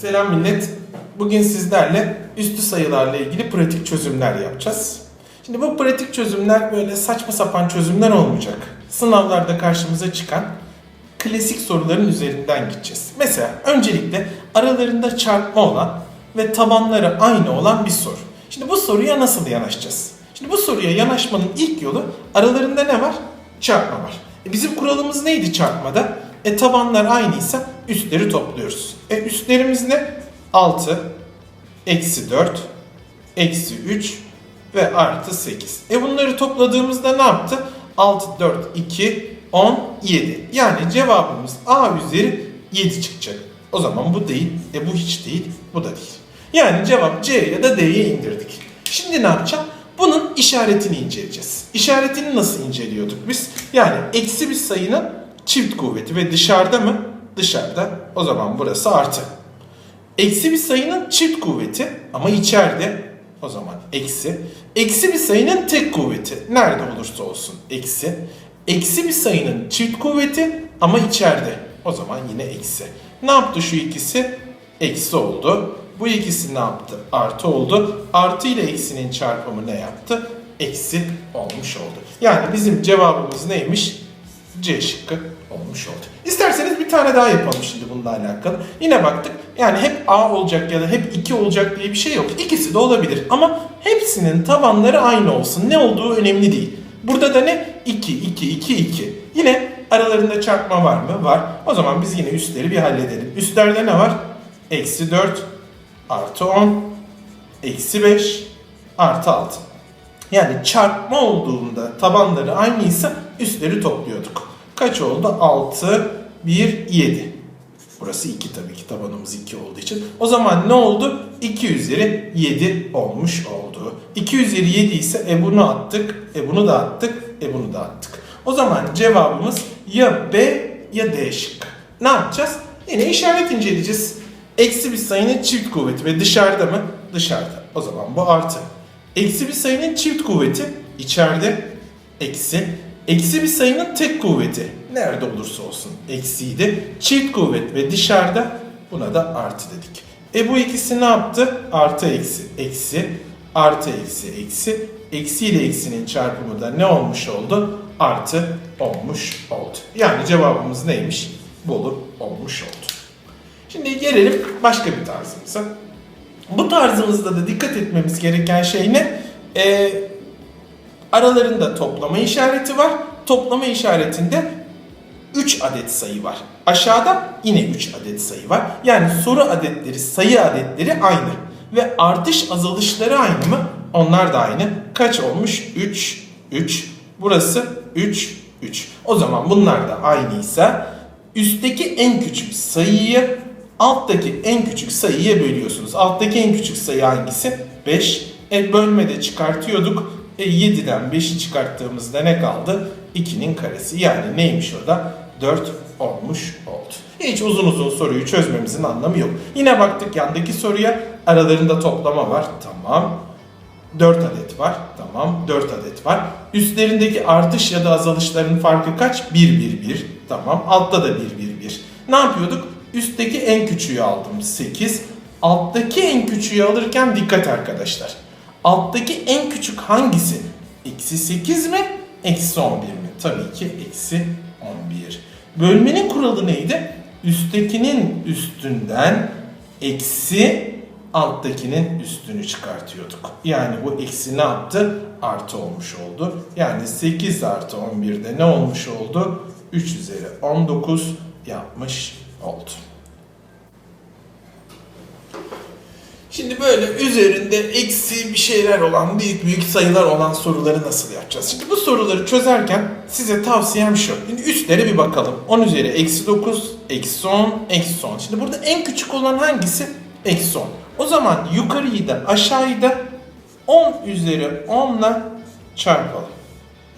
Selam millet. Bugün sizlerle üstü sayılarla ilgili pratik çözümler yapacağız. Şimdi bu pratik çözümler böyle saçma sapan çözümler olmayacak. Sınavlarda karşımıza çıkan klasik soruların üzerinden gideceğiz. Mesela öncelikle aralarında çarpma olan ve tabanları aynı olan bir soru. Şimdi bu soruya nasıl yanaşacağız? Şimdi bu soruya yanaşmanın ilk yolu aralarında ne var? Çarpma var. E bizim kuralımız neydi çarpmada? E tabanlar aynıysa üstleri topluyoruz. E üstlerimiz ne? 6, eksi 4, eksi 3 ve artı 8. E bunları topladığımızda ne yaptı? 6, 4, 2, 10, 7. Yani cevabımız A üzeri 7 çıkacak. O zaman bu değil, e bu hiç değil, bu da değil. Yani cevap C ya da D'ye indirdik. Şimdi ne yapacağım? Bunun işaretini inceleyeceğiz. İşaretini nasıl inceliyorduk biz? Yani eksi bir sayının çift kuvveti ve dışarıda mı? Dışarıda. O zaman burası artı. Eksi bir sayının çift kuvveti ama içeride o zaman eksi. Eksi bir sayının tek kuvveti nerede olursa olsun eksi. Eksi bir sayının çift kuvveti ama içeride o zaman yine eksi. Ne yaptı şu ikisi? Eksi oldu. Bu ikisi ne yaptı? Artı oldu. Artı ile eksinin çarpımı ne yaptı? Eksi olmuş oldu. Yani bizim cevabımız neymiş? C şıkkı olmuş oldu. İsterseniz bir tane daha yapalım şimdi bununla alakalı. Yine baktık yani hep A olacak ya da hep 2 olacak diye bir şey yok. İkisi de olabilir ama hepsinin tabanları aynı olsun. Ne olduğu önemli değil. Burada da ne? 2, 2, 2, 2. Yine aralarında çarpma var mı? Var. O zaman biz yine üstleri bir halledelim. Üstlerde ne var? Eksi 4, artı 10, eksi 5, artı 6. Yani çarpma olduğunda tabanları aynıysa üstleri topluyorduk. Kaç oldu? 6, 1, 7. Burası 2 tabii ki tabanımız 2 olduğu için. O zaman ne oldu? 2 üzeri 7 olmuş oldu. 2 üzeri 7 ise e bunu attık, e bunu da attık, e bunu da attık. O zaman cevabımız ya B ya D şıkkı. Ne yapacağız? Yine işaret inceleyeceğiz. Eksi bir sayının çift kuvveti ve dışarıda mı? Dışarıda. O zaman bu artı. Eksi bir sayının çift kuvveti içeride eksi. Eksi bir sayının tek kuvveti nerede olursa olsun eksiydi. Çift kuvvet ve dışarıda buna da artı dedik. E bu ikisi ne yaptı? Artı eksi eksi artı eksi eksi eksi ile eksinin çarpımı da ne olmuş oldu? Artı olmuş oldu. Yani cevabımız neymiş? Bolu olmuş oldu. Şimdi gelelim başka bir tarzımıza. Bu tarzımızda da dikkat etmemiz gereken şey ne? Ee, aralarında toplama işareti var. Toplama işaretinde 3 adet sayı var. Aşağıda yine 3 adet sayı var. Yani soru adetleri, sayı adetleri aynı. Ve artış azalışları aynı mı? Onlar da aynı. Kaç olmuş? 3, 3. Burası 3, 3. O zaman bunlar da aynıysa üstteki en küçük sayıyı alttaki en küçük sayıya bölüyorsunuz. Alttaki en küçük sayı hangisi? 5. E bölmede çıkartıyorduk. E 7'den 5'i çıkarttığımızda ne kaldı? 2'nin karesi. Yani neymiş o da? 4 olmuş oldu. Hiç uzun uzun soruyu çözmemizin anlamı yok. Yine baktık yandaki soruya aralarında toplama var. Tamam. 4 adet var. Tamam. 4 adet var. Üstlerindeki artış ya da azalışların farkı kaç? 1 1 1. Tamam. Altta da 1 1 1. Ne yapıyorduk? Üstteki en küçüğü aldım 8. Alttaki en küçüğü alırken dikkat arkadaşlar. Alttaki en küçük hangisi? Eksi 8 mi? Eksi 11 mi? Tabii ki eksi 11. Bölmenin kuralı neydi? Üsttekinin üstünden eksi alttakinin üstünü çıkartıyorduk. Yani bu eksi ne yaptı? Artı olmuş oldu. Yani 8 artı 11'de ne olmuş oldu? 3 üzeri 19 yapmış oldu. Şimdi böyle üzerinde eksi bir şeyler olan, büyük büyük sayılar olan soruları nasıl yapacağız? Şimdi bu soruları çözerken size tavsiyem şu. Şimdi üstlere bir bakalım. 10 üzeri eksi 9, eksi 10, eksi 10. Şimdi burada en küçük olan hangisi? Eksi 10. O zaman yukarıyı da aşağıyı da 10 üzeri 10 ile çarpalım.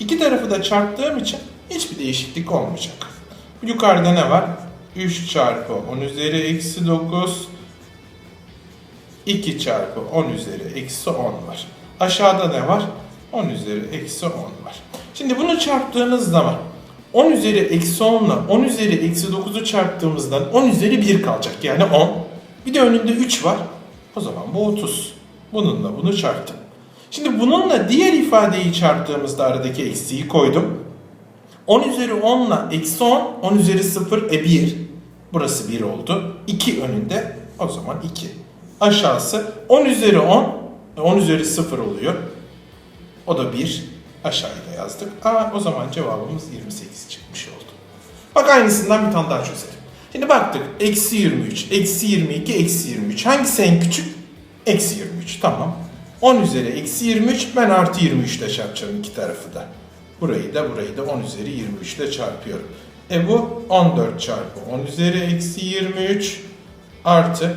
İki tarafı da çarptığım için hiçbir değişiklik olmayacak. Yukarıda ne var? 3 çarpı 10 üzeri eksi 9 2 çarpı 10 üzeri eksi 10 var. Aşağıda ne var? 10 üzeri eksi 10 var. Şimdi bunu çarptığınız zaman 10 üzeri eksi 10 ile 10 üzeri eksi 9'u çarptığımızdan 10 üzeri 1 kalacak. Yani 10. Bir de önünde 3 var. O zaman bu 30. Bununla bunu çarptım. Şimdi bununla diğer ifadeyi çarptığımızda aradaki eksiği koydum. 10 üzeri 10 ile eksi 10, 10 üzeri 0 e 1. Burası 1 oldu. 2 önünde o zaman 2. Aşağısı 10 üzeri 10, 10 üzeri 0 oluyor. O da 1. Aşağıya da yazdık. Aa, o zaman cevabımız 28 çıkmış oldu. Bak aynısından bir tane daha çözelim. Şimdi baktık. Eksi 23, eksi 22, eksi 23. Hangisi en küçük? Eksi 23. Tamam. 10 üzeri eksi 23. Ben artı 23 ile çarpacağım iki tarafı da. Burayı da burayı da 10 üzeri 23 ile çarpıyorum. E bu 14 çarpı 10 üzeri eksi 23 artı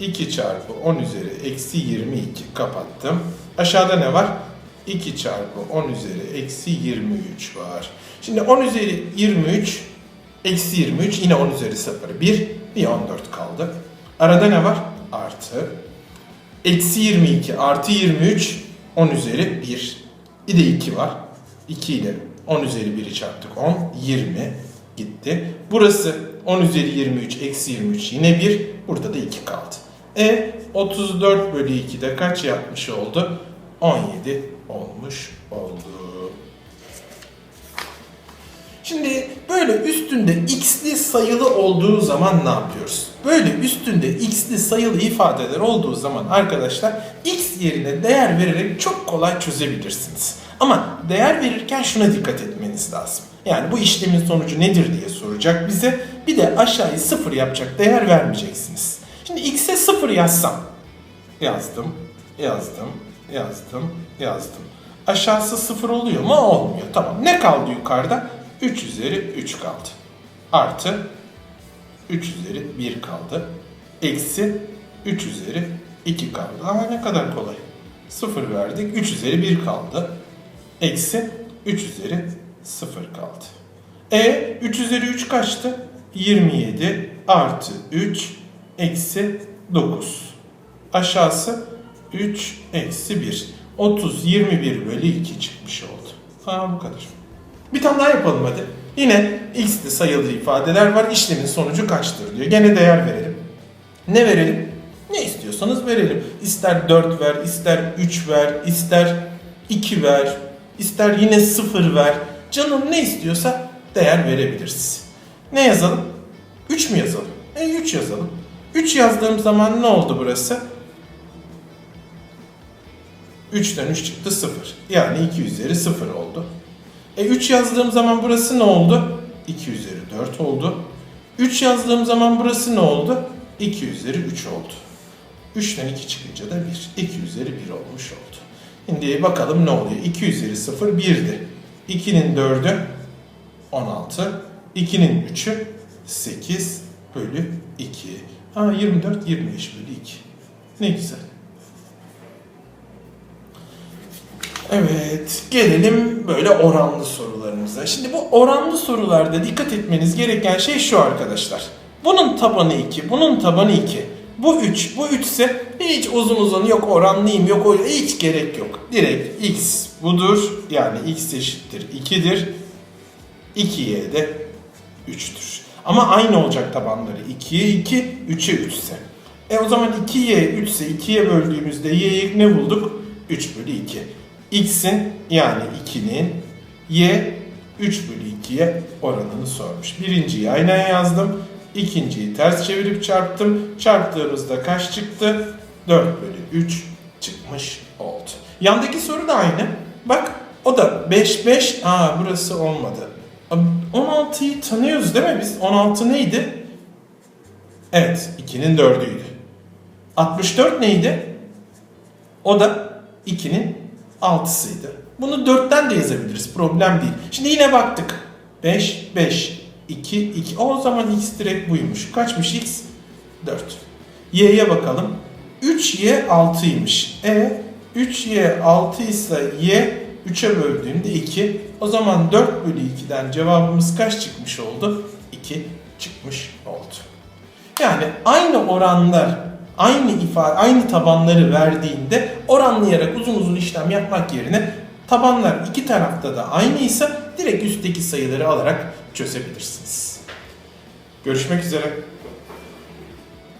2 çarpı 10 üzeri eksi 22 kapattım. Aşağıda ne var? 2 çarpı 10 üzeri eksi 23 var. Şimdi 10 üzeri 23 eksi 23 yine 10 üzeri 0 1 bir 14 kaldı. Arada ne var? Artı. Eksi 22 artı 23 10 üzeri 1. Bir de 2 var. 2 ile 10 üzeri 1'i çarptık 10 20 gitti. Burası 10 üzeri 23 eksi 23 yine 1. Burada da 2 kaldı. E 34 bölü 2'de kaç yapmış oldu? 17 olmuş oldu. Şimdi böyle üstünde x'li sayılı olduğu zaman ne yapıyoruz? Böyle üstünde x'li sayılı ifadeler olduğu zaman arkadaşlar x yerine değer vererek çok kolay çözebilirsiniz. Ama değer verirken şuna dikkat etmeniz lazım. Yani bu işlemin sonucu nedir diye soracak bize. Bir de aşağıyı sıfır yapacak değer vermeyeceksiniz. Şimdi x'e sıfır yazsam. Yazdım, yazdım, yazdım, yazdım. Aşağısı sıfır oluyor mu? Olmuyor. Tamam. Ne kaldı yukarıda? 3 üzeri 3 kaldı. Artı 3 üzeri 1 kaldı. Eksi 3 üzeri 2 kaldı. Aa ne kadar kolay. 0 verdik. 3 üzeri 1 kaldı. Eksi 3 üzeri 0 kaldı. E 3 üzeri 3 kaçtı? 27 artı 3 eksi 9. Aşağısı 3 eksi 1. 30, 21 bölü 2 çıkmış oldu. Aa bu kadar. Bir tane daha yapalım hadi. Yine x'li sayılı ifadeler var. İşlemin sonucu kaçtır diyor. Gene değer verelim. Ne verelim? Ne istiyorsanız verelim. İster 4 ver, ister 3 ver, ister 2 ver, ister yine 0 ver. Canın ne istiyorsa değer verebiliriz. Ne yazalım? 3 mü yazalım? E 3 yazalım. 3 yazdığım zaman ne oldu burası? 3'ten 3 çıktı 0. Yani 2 üzeri 0 oldu. E 3 yazdığım zaman burası ne oldu? 2 üzeri 4 oldu. 3 yazdığım zaman burası ne oldu? 2 üzeri 3 oldu. 3'ten 2 çıkınca da 1. 2 üzeri 1 olmuş oldu. Şimdi bakalım ne oluyor? 2 üzeri 0 1'di. 2'nin 4'ü 16. 2'nin 3'ü 8 bölü 2. Ha 24 25 bölü 2. Ne güzel. Evet, gelelim böyle oranlı sorularımıza. Şimdi bu oranlı sorularda dikkat etmeniz gereken şey şu arkadaşlar. Bunun tabanı 2, bunun tabanı 2. Bu 3, bu 3 ise hiç uzun uzun yok oranlıyım, yok o hiç gerek yok. Direkt x budur. Yani x eşittir 2'dir. 2y de 3'tür. Ama aynı olacak tabanları. 2'ye 2, 3'e 3 ise. E o zaman 2y 3 ise 2'ye böldüğümüzde y'yi ne bulduk? 3 bölü 2 x'in yani 2'nin y 3 bölü 2'ye oranını sormuş. Birinciyi aynen yazdım. İkinciyi ters çevirip çarptım. Çarptığımızda kaç çıktı? 4 bölü 3 çıkmış oldu. Yandaki soru da aynı. Bak o da 5 5. Aa burası olmadı. 16'yı tanıyoruz değil mi biz? 16 neydi? Evet 2'nin 4'üydü. 64 neydi? O da 2'nin 6'sıydı. Bunu 4'ten de yazabiliriz. Problem değil. Şimdi yine baktık. 5, 5, 2, 2. O zaman x direkt buymuş. Kaçmış x? 4. Y'ye bakalım. 3y 6'ymış. E 3y 6 ise y 3'e böldüğümde 2. O zaman 4 bölü 2'den cevabımız kaç çıkmış oldu? 2 çıkmış oldu. Yani aynı oranlar aynı ifade, aynı tabanları verdiğinde oranlayarak uzun uzun işlem yapmak yerine tabanlar iki tarafta da aynıysa direkt üstteki sayıları alarak çözebilirsiniz. Görüşmek üzere.